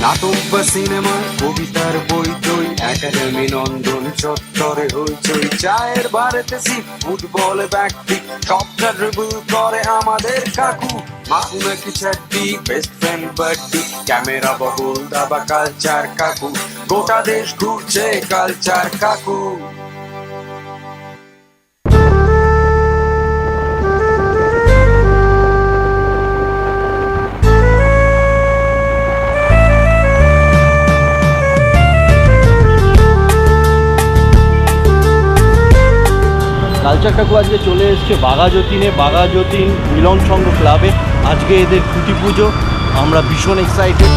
নাটক বা সিনেমা, কবিতার বই টই একাডেমি নন্দন চত্বরে হইচই। চায়ের বারেতে সি, ফুটবল ব্যক্তি সবটা ড্রিবল করে আমাদের কাকু। মাকু নাকি চাকরি বেস্ট ফ্রেন্ড বাড্ডি ক্যামেরা বহুল দাবা কালচার কাকু। গোটা দেশ ঘুরছে কালচার কাকু। কালচার কাকু আজকে চলে এসছে বাঘাযতীনে। বাঘাযতীন মিলন সংঘ ক্লাবে। আজকে এদের খুঁটি পুজো। আমরা ভীষণ এক্সাইটেড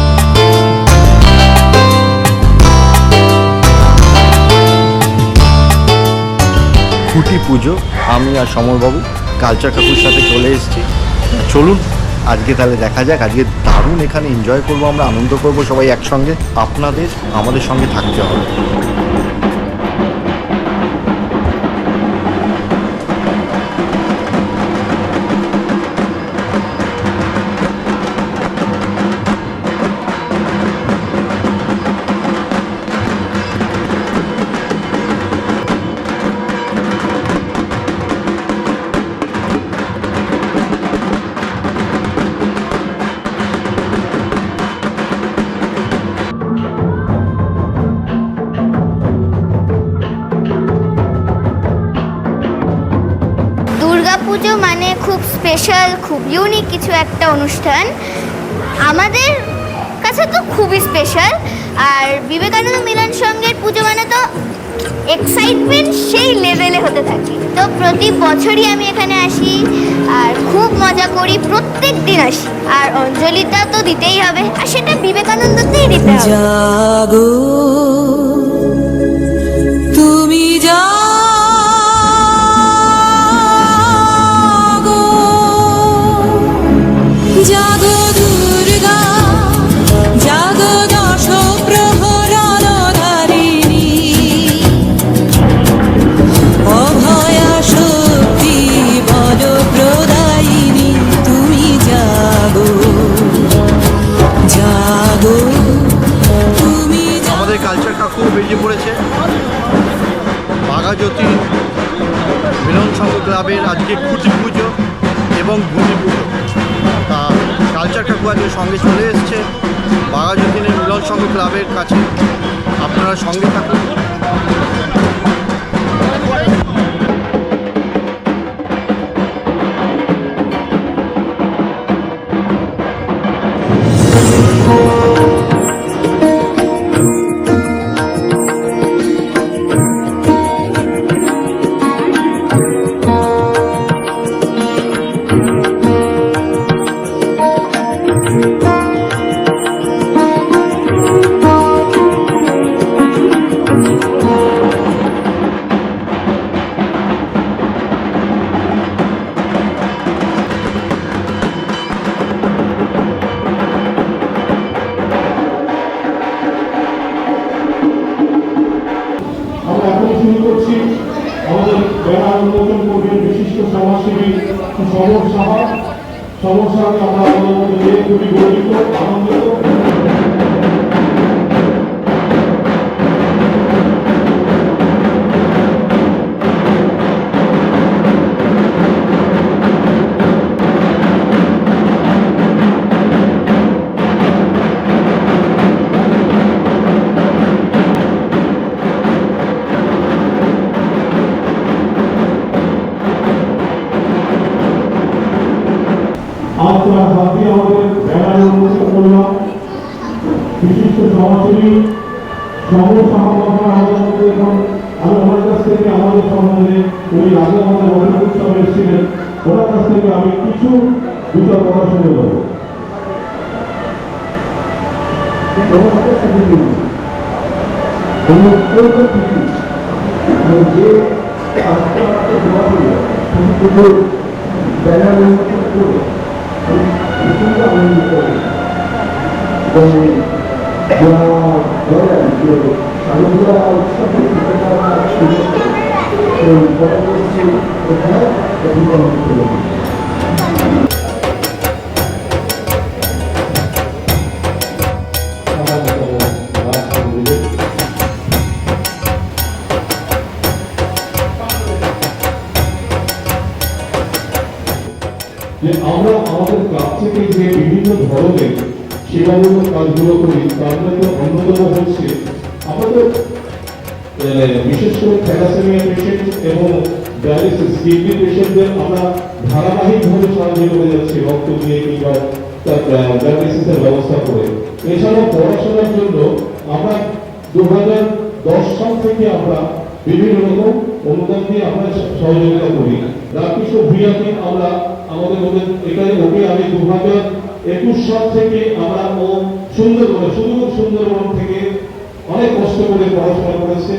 খুঁটি পুজো। আমি আর সমরবাবু কালচার কাকুর সাথে চলে এসেছি। চলুন, আজকে তাহলে দেখা যাক। আজকে দারুণ এখানে এনজয় করব আমরা, আনন্দ করব সবাই একসঙ্গে। আপনাদের, আমাদের সঙ্গে থাকতে হবে। দুর্গাপুজো মানে খুব স্পেশাল খুব ইউনিক কিছু একটা অনুষ্ঠান। আমাদের কাছে তো খুবই স্পেশাল আর বিবেকানন্দ মিলন সঙ্গের পুজো মানে তো এক্সাইটমেন্ট সেই লেভেলে হতে থাকে। তো প্রতি বছরই আমি এখানে আসি, আর খুব মজা করি, প্রত্যেক দিন আসি। আর অঞ্জলিটা তো দিতেই হবে, আর সেটা বিবেকানন্দতেই দিতে হবে। বাঘাজ্যোতি মিলন সংঘ ক্লাবের আজকে খুঁটি পুজো এবং ভূমি পুজো তা কালচার ঠাকুর আজকে সঙ্গে চলে এসছে বাঘাজ্যোতিনের মিলন সংঘ ক্লাবের কাছে আপনারা সঙ্গে থাকুন উন্মোচন করবেন বিশিষ্ট সমাজসেবী সমর সাহা। সমর সাহাকে আমরা আনন্দিত আজ তার হাত আমাদের ব্যানার উন্মোচন করলাম বিশিষ্ট সমাজসেবী সমর সাহাবাবরা আমাদের আমি ওনার কাছ থেকে আমাদের সম্বন্ধে উনি আগে আমাদের অনেক উৎসবে এসেছিলেন। ওনার কাছ থেকে আমি কিছু দুটো কথা শুনে দেবো যে ব্যানার করে প্রচণ্ড আনন্দিত এবং যারা বলেন যে স্বাধীনতা উৎসবে সেই পরবর্তী কোথায় অতিক্রম করে থেকে যে বিভিন্ন ধরনের সেবামূলক কাজগুলো করি, তার মধ্যে অন্যতম হচ্ছে আমাদের বিশেষ করে থ্যালাসেমিয়া পেশেন্ট এবং ডায়ালিসিস কিডনি পেশেন্টদের আমরা ধারাবাহিকভাবে সাহায্য করে যাচ্ছি, রক্ত দিয়ে কিংবা ডায়ালিসিসের ব্যবস্থা করে। এছাড়াও পড়াশোনার জন্য আমরা দু সাল থেকে আমরা বিভিন্ন রকম অনুদান দিয়ে আমরা সহযোগিতা করি। রামকৃষ্ণ ভূঁইয়াকে আমরা আমাদের মধ্যে এখানে ওকে আমি দু হাজার একুশ সাল থেকে আমরা ও সুন্দরবন শুধু সুন্দরবন থেকে অনেক কষ্ট করে পড়াশোনা করেছে।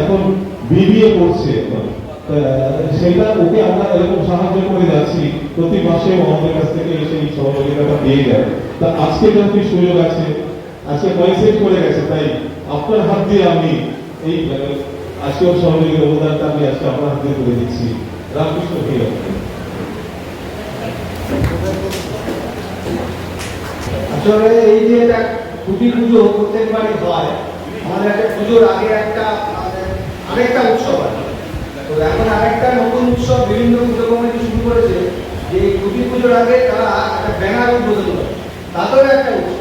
এখন বিবিএ করছে। সেটা ওকে আমরা এরকম সাহায্য করে যাচ্ছি। প্রতি মাসে আমাদের কাছ থেকে সেই সহযোগিতাটা দিয়ে যায়। তা আজকে যখন সুযোগ আছে, আজকে পয়সা করে গেছে, তাই আপনার হাত দিয়ে আমি এই, আজকেও সহযোগী অবদানটা আমি আজকে আপনার হাত করে দিচ্ছি। আসলে এই যে একটা খুঁটি পুজো প্রত্যেকবারই হয়, আমাদের একটা পুজোর আগে একটা আরেকটা উৎসব আছে। তো এখন আরেকটা নতুন উৎসব বিভিন্ন পুজো কমিটি শুরু করেছে, যে খুঁটি পুজোর আগে তারা একটা ব্যানার উদ্বোধন করে। তাতেও একটা উৎসব।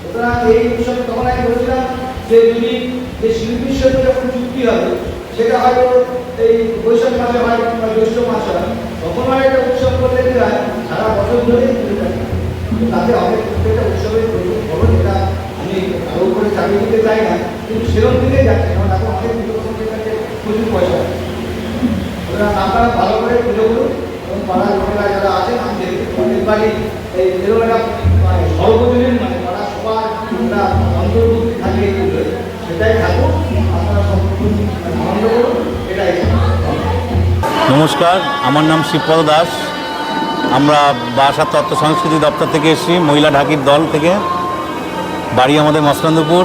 সুতরাং এই উৎসব তখন আমি বলেছিলাম যে যদি যে শিল্পীর সাথে যখন চুক্তি হবে সেটা হয়তো এই বৈশাখ মাসে হয় কিংবা জ্যৈষ্ঠ মাসে হয় তখন হয় একটা উৎসব করলে কি হয়? সারা বছর ধরেই পুজো থাকে। তাতে অনেক প্রত্যেকটা উৎসবের প্রচুর খবর এটা আমি আরও করে চাকরি দিতে চাই না, কিন্তু সেরকম দিকেই যাচ্ছে, কারণ এখন অনেক কমিটির কাছে প্রচুর পয়সা সুতরাং আপনারা ভালো করে পুজো করুন এবং পাড়ার লোকেরা যারা আছেন, আমি যেহেতু প্রত্যেকবারই এই এরকম একটা মানে সর্বজনীন মানে পাড়া সবার অন্তর্ভুক্তি থাকে সেটাই থাকুক। নমস্কার, আমার নাম শিবপদ দাস। আমরা বাসা তত্ত্ব সংস্কৃতি দপ্তর থেকে এসেছি, মহিলা ঢাকির দল থেকে। বাড়ি আমাদের মসকান্দপুর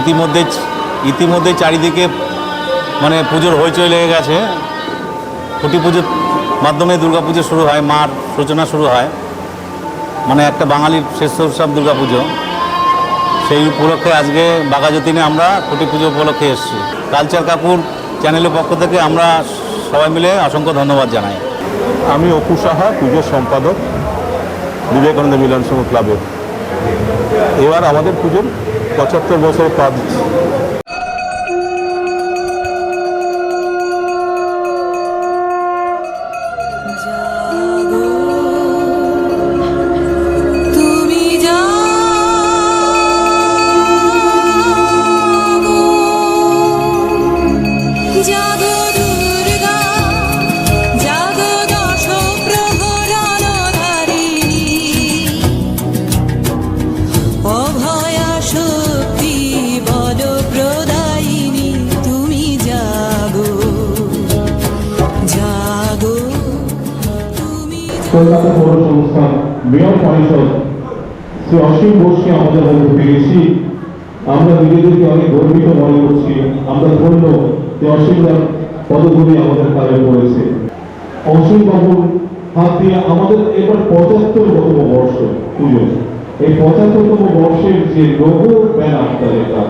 ইতিমধ্যে ইতিমধ্যে চারিদিকে মানে পুজোর হইচই লেগে গেছে। খুঁটি পুজোর মাধ্যমে দুর্গা পুজো শুরু হয়, মার সূচনা শুরু হয়। মানে একটা বাঙালির শ্রেষ্ঠ উৎসব দুর্গা পুজো সেই উপলক্ষে আজকে বাঘাযতীনে আমরা খুঁটি পুজো উপলক্ষে এসেছি। কালচার কাপুর চ্যানেলের পক্ষ থেকে আমরা সবাই মিলে অসংখ্য ধন্যবাদ জানাই। আমি অপু সাহা, পুজোর সম্পাদক, বিবেকানন্দ মিলন সংঘ ক্লাবের। এবার আমাদের পুজোর পঁচাত্তর বছর পা কলকাতা পৌর সংস্থা মেয়র পরিষদ শ্রী অসীম বোসকে আমাদের মধ্যে পেয়েছি আমরা নিজেদেরকে অনেক গর্বিত মনে করছি। আমরা ধন্য যে অসীমদার পদগুলি আমাদের কাজে পড়েছে অসীম বাবুর হাত দিয়ে আমাদের এবার পঁচাত্তরতম বর্ষ পুজো। এই পঁচাত্তরতম বর্ষের যে লোগো ব্যানারটা যেটা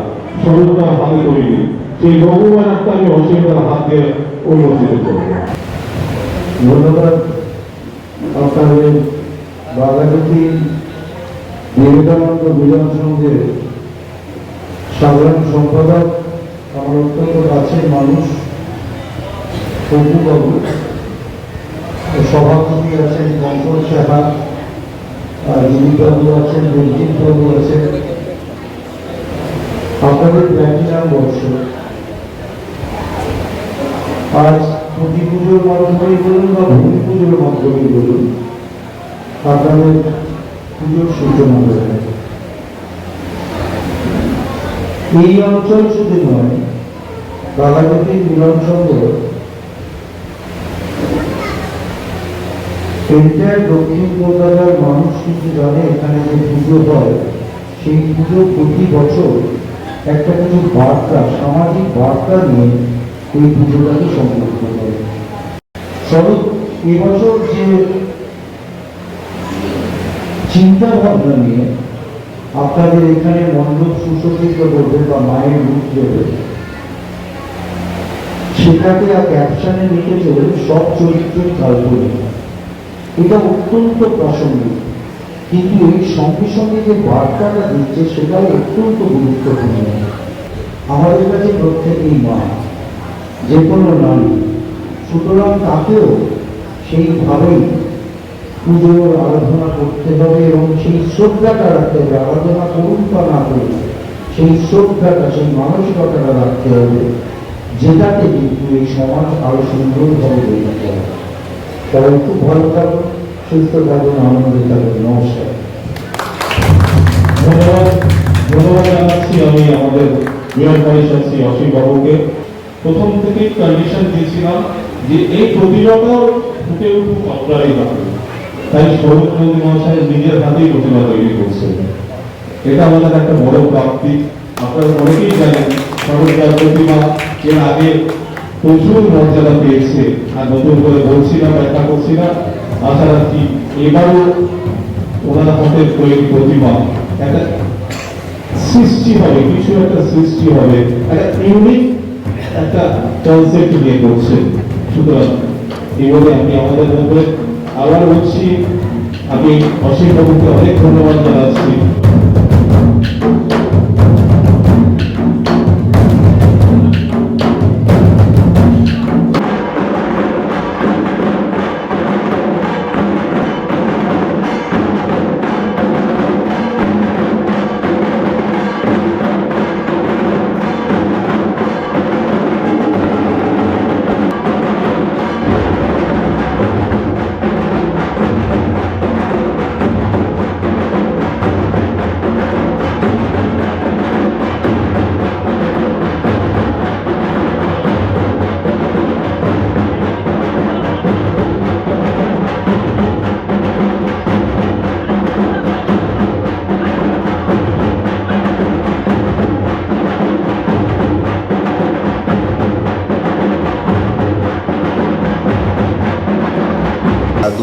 স্বরূপটা হাতে তৈরি। সেই লোগো ব্যানারটা আমি অসীমদার হাত দিয়ে উন্মোচিত করব। ধন্যবাদ আপনাদের বাগানতি বিবেকানন্দ মিলন সংঘের সাধারণ সম্পাদক, আমার অত্যন্ত কাছের মানুষ সভাপতি আছেন সাহা আছেন রঞ্জিত বাবু আছেন আপনাদের বর্ষ আজ প্রতি পুজোর মাধ্যমেই বলুন বা ভূমি পুজোর মাধ্যমেই বলুন। আপনাদের পুজোর সূচনা হয়ে এই অঞ্চল শুধু নয় বাগানতী মিলন সংঘ দক্ষিণ কলকাতার মানুষ কিন্তু জানে এখানে যে পুজো হয়। সেই পুজো প্রতি বছর একটা কিছু বার্তা, সামাজিক বার্তা নিয়ে এই পুজোটাকে সম্পূর্ণ করে। স্বরূপ এবছর যে চিন্তা ভাবনা নিয়ে আপনাদের এখানে মণ্ডপ সুশোভিত করবে বা মায়ের রূপ দেবে। সেটাকে ক্যাপশনে লিখে চলে সব চরিত্রের কাল্পনিক। এটা অত্যন্ত প্রাসঙ্গিক। কিন্তু এই সঙ্গে সঙ্গে যে বার্তাটা দিচ্ছে, সেটাও অত্যন্ত গুরুত্বপূর্ণ। আমাদের কাছে প্রত্যেকেই মা, যে কোনো নারী। সুতরাং তাকেও সেইভাবেই পুজোর আরাধনা করতে হবে এবং সেই শ্রদ্ধাটা রাখতে হবে, আরাধনা করুন বা না করুন, সেই শ্রদ্ধাটা, সেই মানসিকতাটা রাখতে হবে, যেটাতে কিন্তু এই সমাজ আরও সুন্দরভাবে গড়ে যেতে হবে সবাই খুব ভালো থাকুন সুস্থ থাকুন, আনন্দে থাকুন, নমস্কার। ধন্যবাদ ধন্যবাদ জানাচ্ছি আমি আমাদের মেয়র পরিষদ শ্রী অসীম বাবুকে। প্রথম থেকে কন্ডিশন দিয়েছিলাম যে এই প্রতিভাটাও ফুটে উঠুক আপনারাই তাই সৌরভ মোদী মহাশয় নিজের হাতেই প্রতিমা তৈরি করছেন এটা আমাদের একটা বড় প্রাপ্তি। আপনারা অনেকেই জানেন, সরকার প্রতিমা এর আগে প্রচুর মর্যাদা পেয়েছে। আর নতুন করে বলছি না, ব্যাখ্যা করছি না। আশা রাখছি এবারও ওনার হাতের তৈরি প্রতিমা একটা সৃষ্টি হবে, কিছু একটা সৃষ্টি হবে, একটা ইউনিক একটা কনসেপ্ট নিয়ে করছে। সুতরাং এইভাবে আমি আমাদের মধ্যে আবার বলছি আমি অসীম বাবুকে অনেক ধন্যবাদ জানাচ্ছি।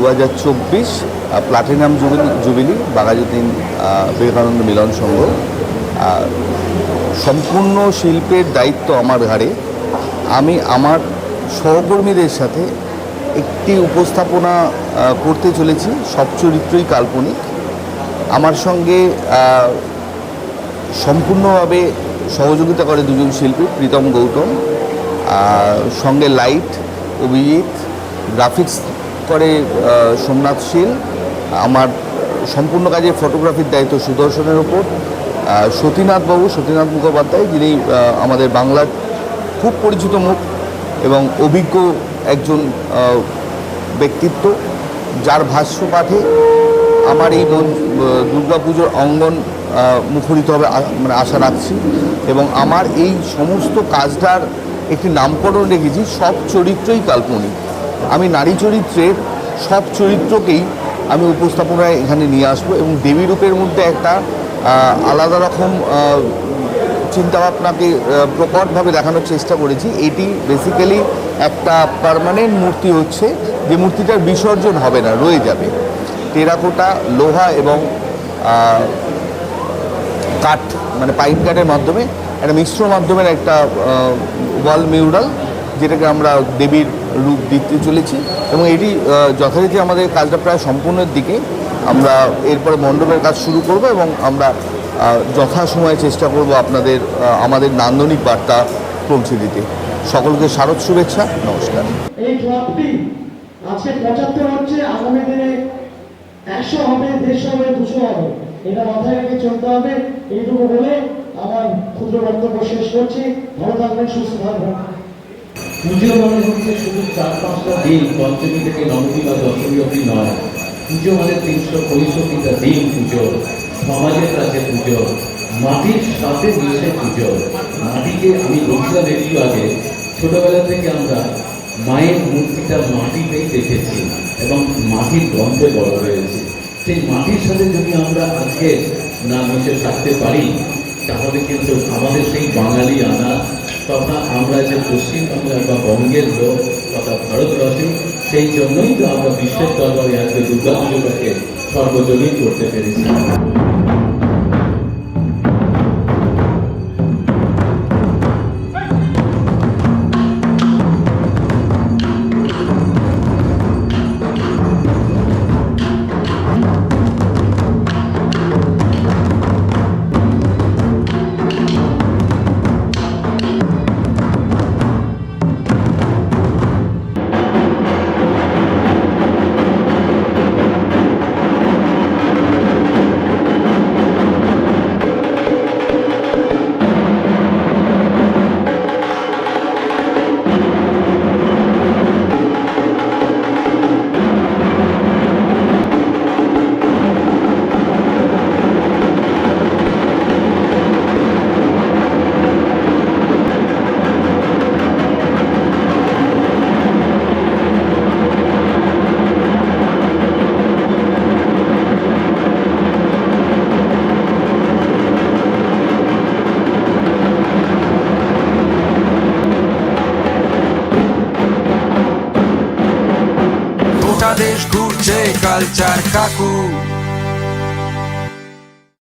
হাজার চব্বিশ platinum jubilee jubilee Baghajatin Vivekananda Milan Sangha. আর সম্পূর্ণ শিল্পের দায়িত্ব আমার ঘাড়ে। আমি আমার সহকর্মীদের সাথে একটি উপস্থাপনা করতে চলেছি, সব চরিত্রই কাল্পনিক। আমার সঙ্গে সম্পূর্ণভাবে সহযোগিতা করে দুজন শিল্পী, প্রীতম গৌতম সঙ্গে লাইট, অভিজিৎ, গ্রাফিক্স করে সোমনাথ শীল আমার সম্পূর্ণ কাজে ফটোগ্রাফির দায়িত্ব সুদর্শনের ওপর আহ, সতীনাথ মুখোপাধ্যায় যিনি আমাদের বাংলার খুব পরিচিত মুখ এবং অভিজ্ঞ একজন ব্যক্তিত্ব যার ভাষ্য পাঠে আমার এই দুর্গাপুজোর অঙ্গন মুখরিত হবে মানে আশা রাখছি। এবং আমার এই সমস্ত কাজটার একটি নামকরণ রেখেছি সব চরিত্রই কাল্পনিক। আমি নারী চরিত্রের সব চরিত্রকেই আমি উপস্থাপনায় এখানে নিয়ে আসব এবং দেবী রূপের মধ্যে একটা আলাদা রকম চিন্তাভাবনাকে প্রকটভাবে দেখানোর চেষ্টা করেছি। এটি বেসিক্যালি একটা পার্মানেন্ট মূর্তি হচ্ছে যে মূর্তিটার বিসর্জন হবে না, রয়ে যাবে। টেরাকোটা, লোহা এবং কাঠ মানে পাইপ কাঠের মাধ্যমে, একটা মিশ্র মাধ্যমের একটা ওয়াল মিউরাল যেটাকে আমরা দেবীর রূপ দিতে চলেছি এবং এটি যথারীতি আমাদের কাজটা প্রায় সম্পূর্ণের দিকে। আমরা এরপরে মণ্ডপের কাজ শুরু করব এবং আমরা যথাসময়ে চেষ্টা করব আপনাদের আমাদের নান্দনিক বার্তা পৌঁছে দিতে। সকলকে শারদ শুভেচ্ছা, নমস্কার। এই ক্লাবটি আজকে পঁচাত্তর হচ্ছে, আগামী দিনে একশো হবে, দেড়শো হবে, দুশো হবে। এটা মাথায় রেখে চলতে হবে। এইটুকু বলে আমার ক্ষুদ্র বক্তব্য শেষ করছি। ভালো থাকবেন, সুস্থ থাকবেন। পুজো মানে হচ্ছে শুধু চার পাঁচটা দিন, পঞ্চমী থেকে নবমী বা দশমী অবধি নয়। পুজো মানে তিনশো পঁয়ষট্টিটা দিন পুজো। সমাজের কাছে পুজো। মাটির সাথে মিশে পুজো। মাটিকে আমি বলছিলাম একটু আগে। ছোটবেলা থেকে আমরা মায়ের মূর্তিটা মাটিতেই দেখেছি এবং মাটির গন্ধে বড় হয়েছে। সেই মাটির সাথে যদি আমরা আজকে না মিশে থাকতে পারি, তাহলে কিন্তু আমাদের সেই বাঙালি আনা তথা আমরা যে পশ্চিমবঙ্গের বা বঙ্গের লোক তথা ভারতবাসী, সেই জন্যই তো আমরা বিশ্বের দরবারে আজকে দুর্গা পুজোটাকে সর্বজনীন করতে পেরেছি। কালচার কাকু।